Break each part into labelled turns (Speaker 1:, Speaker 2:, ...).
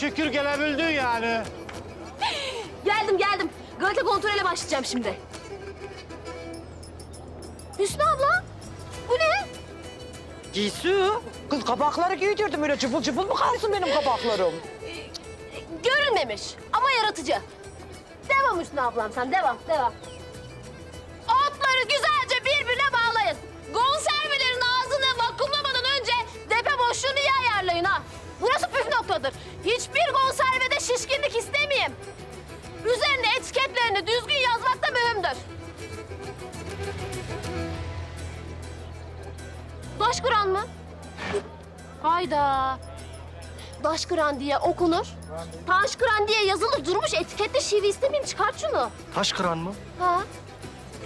Speaker 1: şükür gelebildin yani.
Speaker 2: Geldim geldim. Galata kontrole başlayacağım şimdi. Hüsnü abla. Bu ne?
Speaker 3: Giysi. Kız kabakları giydirdim öyle cıbıl cıbıl mı kalsın benim kabaklarım?
Speaker 2: Görünmemiş ama yaratıcı. Devam Hüsnü ablam sen devam devam. Daşkıran mı? Hayda. Daşkıran diye okunur. Taşkıran diye yazılı durmuş etikette şive istemeyeyim çıkart şunu.
Speaker 4: Taş kıran mı?
Speaker 2: Ha?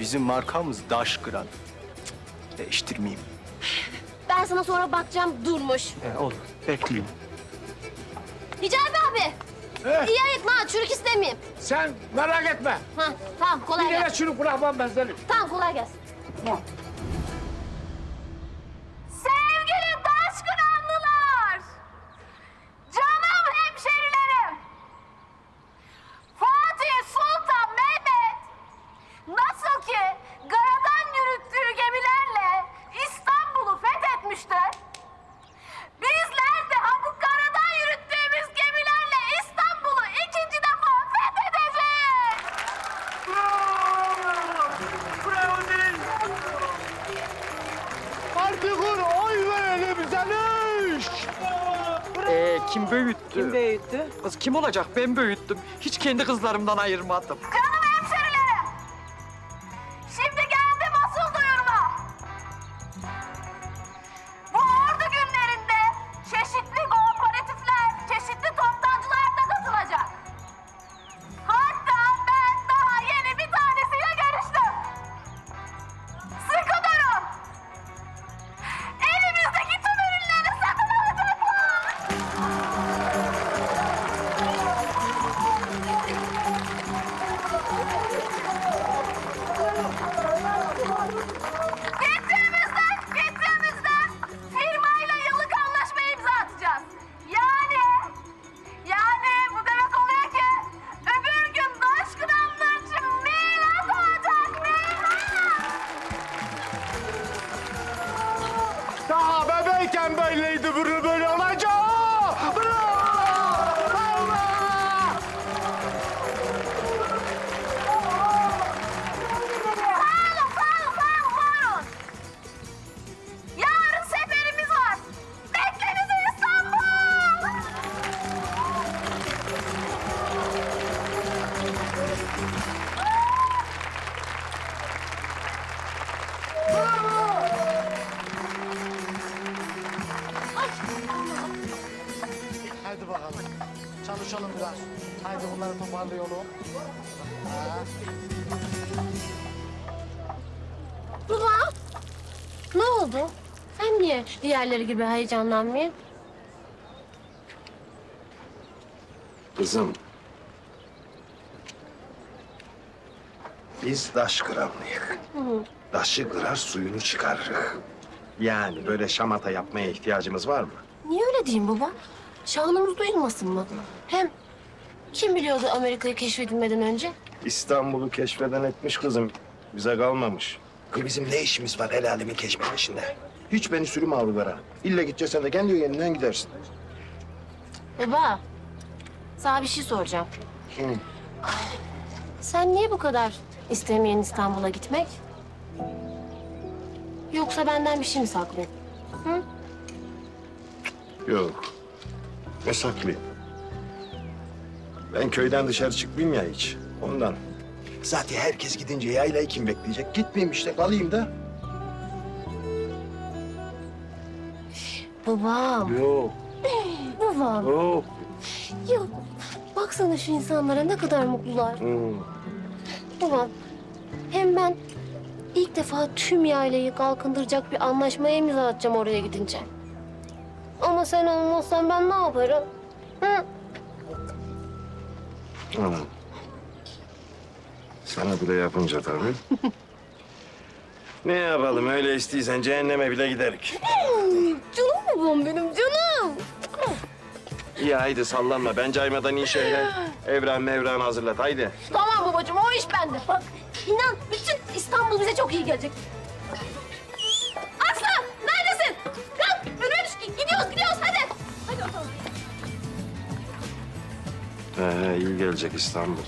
Speaker 4: Bizim markamız Daş kıran. Cık, Değiştirmeyeyim.
Speaker 2: Ben sana sonra bakacağım durmuş.
Speaker 4: E, olur. Bekleyeyim.
Speaker 2: Hicabi abi.
Speaker 1: Eh.
Speaker 2: İyi ayıkma ha, çürük istemeyeyim.
Speaker 1: Sen merak etme.
Speaker 2: Ha, tamam kolay
Speaker 1: Bir yere
Speaker 2: gelsin.
Speaker 1: çürük bırakmam ben seni.
Speaker 2: Tamam kolay gelsin. Sevgili
Speaker 4: kim büyüttü?
Speaker 3: Kim büyüttü?
Speaker 4: Kız kim olacak? Ben büyüttüm. Hiç kendi kızlarımdan ayırmadım.
Speaker 2: Canım
Speaker 1: Çalışalım biraz. Haydi bunları toparlayalım.
Speaker 2: Baba, ne oldu? Sen niye diğerleri gibi heyecanlanmıyorsun?
Speaker 5: Kızım. Biz daş kıranlıyık. Daşı kırar suyunu çıkarırık. Yani böyle şamata yapmaya ihtiyacımız var mı?
Speaker 2: Niye öyle diyeyim baba? Şanımız duyulmasın mı? Hem kim biliyordu Amerika'yı keşfedilmeden önce?
Speaker 5: İstanbul'u keşfeden etmiş kızım. Bize kalmamış. Kız bizim ne işimiz var el alemin keşfedişinde? Hiç beni sürüm avlulara. İlle gideceksen de kendi yerinden gidersin.
Speaker 2: Baba, sana bir şey soracağım.
Speaker 5: Hı.
Speaker 2: Sen niye bu kadar istemeyen İstanbul'a gitmek? Yoksa benden bir şey mi saklıyorsun?
Speaker 5: Yok. Ne saklayayım? Ben köyden dışarı çıkmayayım ya hiç. Ondan. Zaten herkes gidince yaylayı kim bekleyecek? Gitmeyeyim işte kalayım da.
Speaker 2: Babam,
Speaker 5: Yok.
Speaker 2: babam.
Speaker 5: Yok.
Speaker 2: Yok, baksana şu insanlara ne kadar mutlular. Babam, hem ben ilk defa tüm yaylayı kalkındıracak bir anlaşmaya imza atacağım oraya gidince. Ama sen olmazsan ben ne yaparım? Hı?
Speaker 5: Anam. Sana bile yapınca tabii. ne yapalım öyle istiysen cehenneme bile giderik.
Speaker 2: Canım babam benim canım.
Speaker 5: İyi haydi sallanma. Ben caymadan iyi şeyler. Evren mevran hazırlat haydi.
Speaker 2: Tamam babacığım o iş bende. Bak inan bütün İstanbul bize çok iyi gelecek.
Speaker 5: He, iyi gelecek İstanbul.